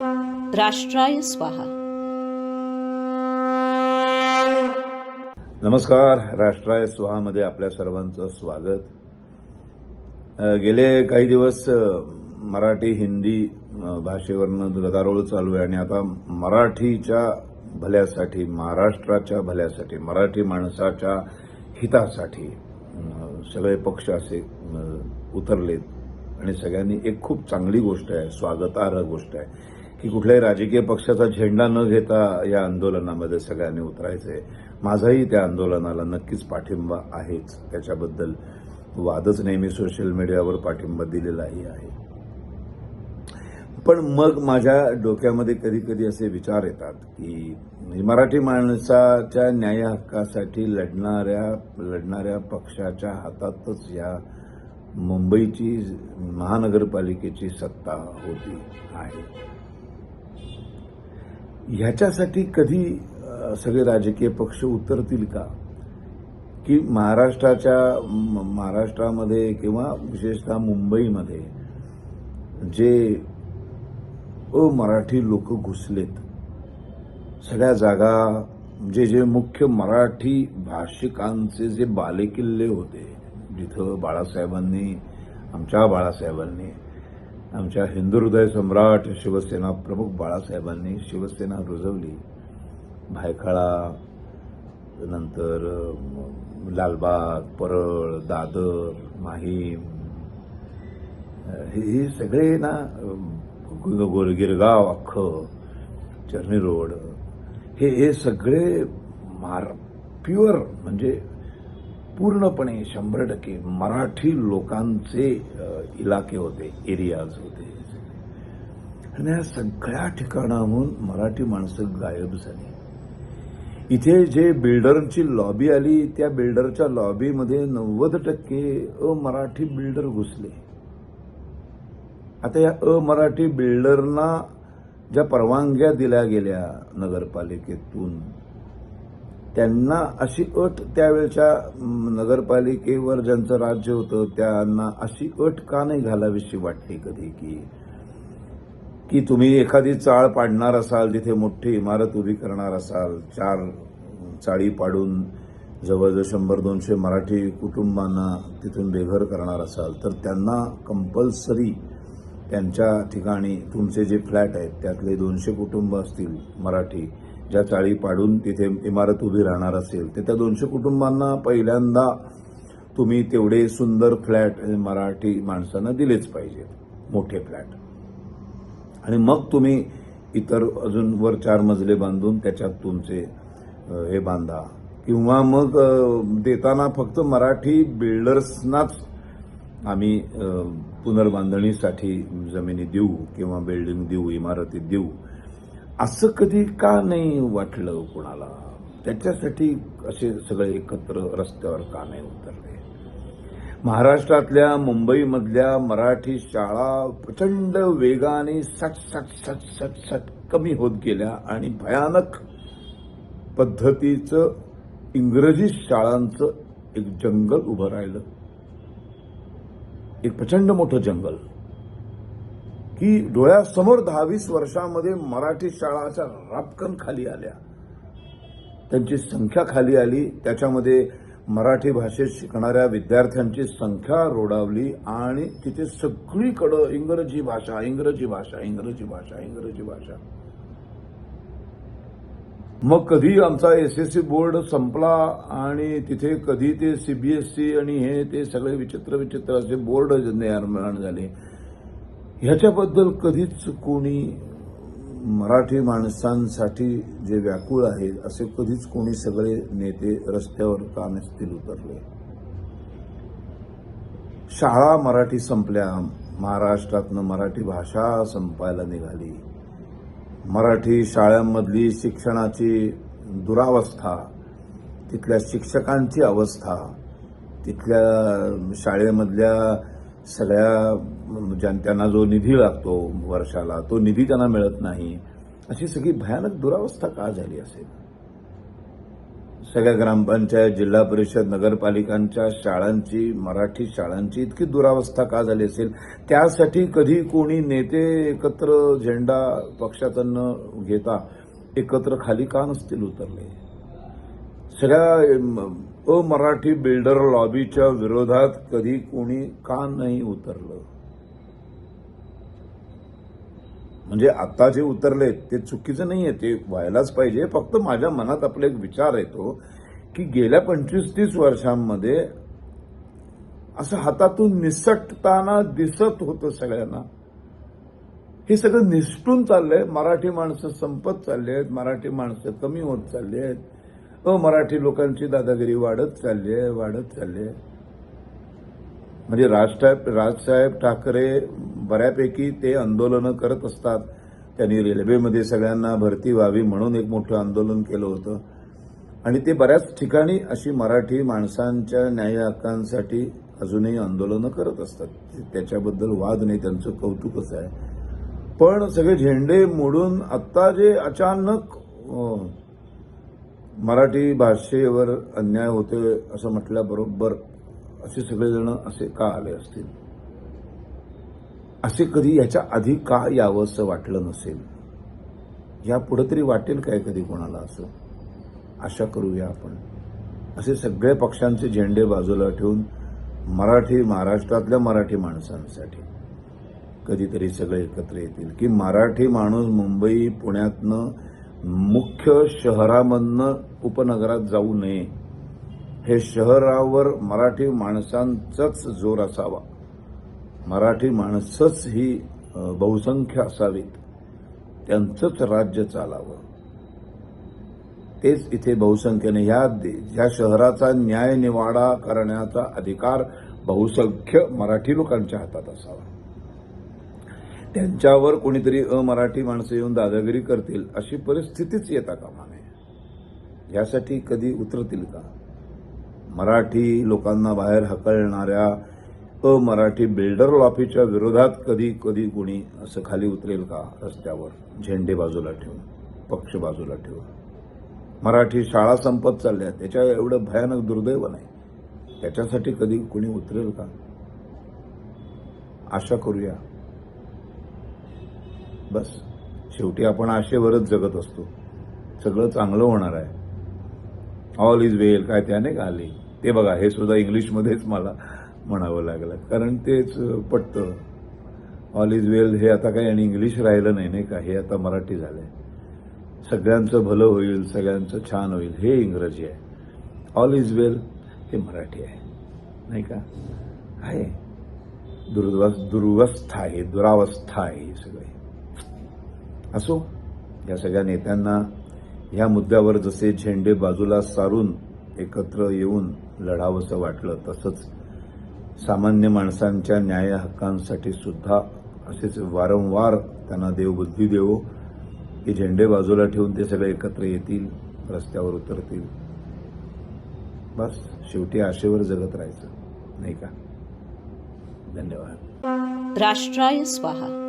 राष्ट्राय स्वाहा. नमस्कार राष्ट्राय स्वाहामध्ये आपल्या सर्वांचं स्वागत. गेले काही दिवस मराठी हिंदी भाषेवरनं गदारोळ चालू आहे आणि आता मराठीच्या भल्यासाठी महाराष्ट्राच्या भल्यासाठी मराठी माणसाच्या हितासाठी सगळे पक्ष असे उतरलेत. आणि सगळ्यांनी एक खूप चांगली गोष्ट आहे स्वागतार्ह गोष्ट आहे. की कुठल्याही राजकीय पक्षाचा झेंडा न घेता या आंदोलनामध्ये सगळ्यांनी उतरायचं आहे माझाही त्या आंदोलनाला नक्कीच पाठिंबा आहेच. त्याच्याबद्दल वादच नेहमी सोशल मीडियावर पाठिंबा दिलेलाही आहे. पण मग माझ्या डोक्यामध्ये कधी कधी असे विचार येतात की मराठी माणसाच्या न्याय हक्कासाठी लढणाऱ्या लढणाऱ्या पक्षाच्या हातातच या मुंबईची महानगरपालिकेची सत्ता होती आहे. ह्याच्यासाठी कधी सगळे राजकीय पक्ष उतरतील का? की महाराष्ट्राच्या महाराष्ट्रामध्ये किंवा विशेषतः मुंबईमध्ये जे अमराठी लोक घुसलेत सगळ्या जागा जे जे मुख्य मराठी भाषिकांचे जे बालेकिल्ले होते जिथं बाळासाहेबांनी आमच्या बाळासाहेबांनी आमच्या हिंदू हृदय सम्राट शिवसेना प्रमुख बाळासाहेबांनी शिवसेना रुजवली. भायखळा नंतर लालबाग परळ दादर माहीम हे हे सगळे ना अं, गोर- गिरगाव अख्खं चर्नी रोड हे हे सगळे मार प्युअर म्हणजे पूर्णपणे शंभर टक्के मराठी लोकांचे इलाके होते एरियाज होते. आणि या सगळ्या ठिकाणाहून मराठी माणसं गायब झाली. इथे जे बिल्डरची लॉबी आली त्या बिल्डरच्या लॉबीमध्ये नव्वद टक्के अमराठी बिल्डर घुसले. आता या अमराठी बिल्डरना ज्या परवानग्या दिल्या गेल्या नगरपालिकेतून त्यांना अशी अट त्यावेळच्या नगरपालिकेवर ज्यांचं राज्य होतं त्यांना अशी अट का नाही घालावीशी वाटली कधी? की की तुम्ही एखादी चाळ पाडणार असाल तिथे मोठी इमारत उभी करणार असाल चार चाळी पाडून जवळजवळ शंभर दोनशे मराठी कुटुंबांना तिथून बेघर करणार असाल तर त्यांना कंपल्सरी त्यांच्या ठिकाणी तुमचे जे फ्लॅट आहेत त्यातले दोनशे कुटुंब असतील मराठी ज्या चाळी पाडून तिथे इमारत उभी राहणार असेल तर त्या दोनशे कुटुंबांना पहिल्यांदा तुम्ही तेवढे सुंदर फ्लॅट मराठी माणसांना दिलेच पाहिजेत मोठे फ्लॅट. आणि मग तुम्ही इतर अजून वर चार मजले बांधून त्याच्यात तुमचे हे बांधा. किंवा मग देताना फक्त मराठी बिल्डर्सनाच आम्ही पुनर्बांधणीसाठी जमिनी देऊ किंवा बिल्डिंग देऊ इमारती देऊ. असं कधी का नाही वाटलं कोणाला? त्याच्यासाठी असे सगळे एकत्र रस्त्यावर का नाही उतरले? महाराष्ट्रातल्या मुंबईमधल्या मराठी शाळा प्रचंड वेगाने सट सट सट सट सट कमी होत गेल्या आणि भयानक पद्धतीचं इंग्रजी शाळांचं एक जंगल उभं राहिलं. एक प्रचंड मोठं जंगल. की डोळ्यासमोर दहावीस वर्षामध्ये मराठी शाळाच्या रापकन खाली आल्या. त्यांची संख्या खाली आली. त्याच्यामध्ये मराठी भाषेत शिकणाऱ्या विद्यार्थ्यांची संख्या रोडावली आणि तिथे सगळीकडं इंग्रजी भाषा इंग्रजी भाषा इंग्रजी भाषा इंग्रजी भाषा. मग कधी आमचा एस एस सी बोर्ड संपला आणि तिथे कधी ते सीबीएसई आणि हे ते सगळे विचित्र विचित्र असे बोर्ड निर्माण झाले. ह्याच्याबद्दल कधीच कोणी मराठी माणसांसाठी जे व्याकुळ आहेत असे कधीच कोणी सगळे नेते रस्त्यावर का नसतील उतरले. शाळा मराठी संपल्या महाराष्ट्रातनं मराठी भाषा संपायला निघाली. मराठी शाळांमधली शिक्षणाची दुरावस्था तिथल्या शिक्षकांची अवस्था तिथल्या शाळेमधल्या सगळ्या त्यांना जो निधी लागतो वर्षाला तो निधी त्यांना मिळत नाही. अशी सगळी भयानक दुरावस्था का झाली असेल? सगळ्या ग्रामपंचायत जिल्हा परिषद नगरपालिकांच्या शाळांची मराठी शाळांची इतकी दुरावस्था का झाली असेल? त्यासाठी कधी कोणी नेते एकत्र झेंडा पक्षाचा न घेता एकत्र खाली का नसतील उतरले? सगळ्या अमराठी बिल्डर लॉबीच्या विरोधात कधी कोणी का नाही उतरलं? म्हणजे आता जे उतरले ते चुकीचं नाही आहे ते व्हायलाच पाहिजे. फक्त माझ्या मनात आपला एक विचार येतो की गेल्या पंचवीस तीस वर्षांमध्ये असं हातातून निसटताना दिसत होतं सगळ्यांना. हे सगळं निसटून चाललंय. मराठी माणसं संपत चालली आहेत मराठी माणसं कमी होत चालली आहेत अमराठी लोकांची दादागिरी वाढत चालली आहे वाढत चालली आहे म्हणजे राजसाहेब राजसाहेब ठाकरे बऱ्यापैकी ते आंदोलनं करत असतात. त्यांनी रेल्वेमध्ये सगळ्यांना भरती व्हावी म्हणून एक मोठं आंदोलन केलं होतं. आणि ते बऱ्याच ठिकाणी अशी मराठी माणसांच्या न्याय हक्कांसाठी अजूनही आंदोलनं करत असतात. त्याच्याबद्दल वाद नाही त्यांचं कौतुकच आहे. पण सगळे झेंडे मोडून आत्ता जे अचानक मराठी भाषेवर अन्याय होतोय असं म्हटल्याबरोबर असे सगळेजण असे का आले असतील? असे कधी याच्या आधी का यावं असं वाटलं नसेल? या पुढं तरी वाटेल काय कधी कोणाला असं? आशा करूया आपण. असे सगळे पक्षांचे झेंडे बाजूला ठेवून मराठी महाराष्ट्रातल्या मराठी माणसांसाठी कधीतरी सगळे एकत्र येतील. की मराठी माणूस मुंबई पुण्यातनं मुख्य शहरामधनं उपनगरात जाऊ नये. हे शहरावर मराठी माणसांचाच जोर असावा. मराठी माणसंच ही बहुसंख्य असावीत. त्यांचंच राज्य चालावं. तेच इथे बहुसंख्येने ह्या ह्या शहराचा न्याय निवाडा करण्याचा अधिकार बहुसंख्य मराठी लोकांच्या हातात असावा. त्यांच्यावर कोणीतरी अमराठी माणसं येऊन दादागिरी करतील अशी परिस्थितीच येता कामा नये. यासाठी कधी उतरतील का? मराठी लोकांना बाहेर हकलणाऱ्या अमराठी बिल्डर लॉफीच्या विरोधात कधी कधी कुणी असं खाली उतरेल का रस्त्यावर? झेंडे बाजूला ठेवून पक्ष बाजूला ठेवून. मराठी शाळा संपत चालल्या त्याच्या एवढं भयानक दुर्दैव नाही. त्याच्यासाठी कधी कुणी उतरेल का? आशा करूया. बस शेवटी आपण आशेवरच जगत असतो. सगळं चांगलं होणार आहे. ऑल इज वेल काय त्याने का आली? ते बघा हे सुद्धा इंग्लिशमध्येच मला म्हणावं लागलं. कारण तेच पटतं. ऑल इज वेल हे आता काही आणि इंग्लिश राहिलं नाही नाही का? हे आता मराठी झालंय. सगळ्यांचं भलं होईल सगळ्यांचं छान होईल हे इंग्रजी आहे. ऑल इज वेल हे मराठी आहे. नाही का? आहे. दुर्वस दुर्वस्था आहे दुरावस्था आहे ही सगळी. असो या सगळ्या नेत्यांना ह्या मुद्द्यावर जसे झेंडे बाजूला सारून एकत्र येऊन लढावंसं वाटलं. तसंच सामान्य माणसांच्या न्याय हक्कांसाठी सुद्धा असेच वारंवार त्यांना देव बुद्धी देवो की झेंडे बाजूला ठेवून ते सगळे एकत्र येतील रस्त्यावर उतरतील. बस शेवटी आशेवर जगत राहायचं. नाही का? धन्यवाद. राष्ट्राय स्वाहा.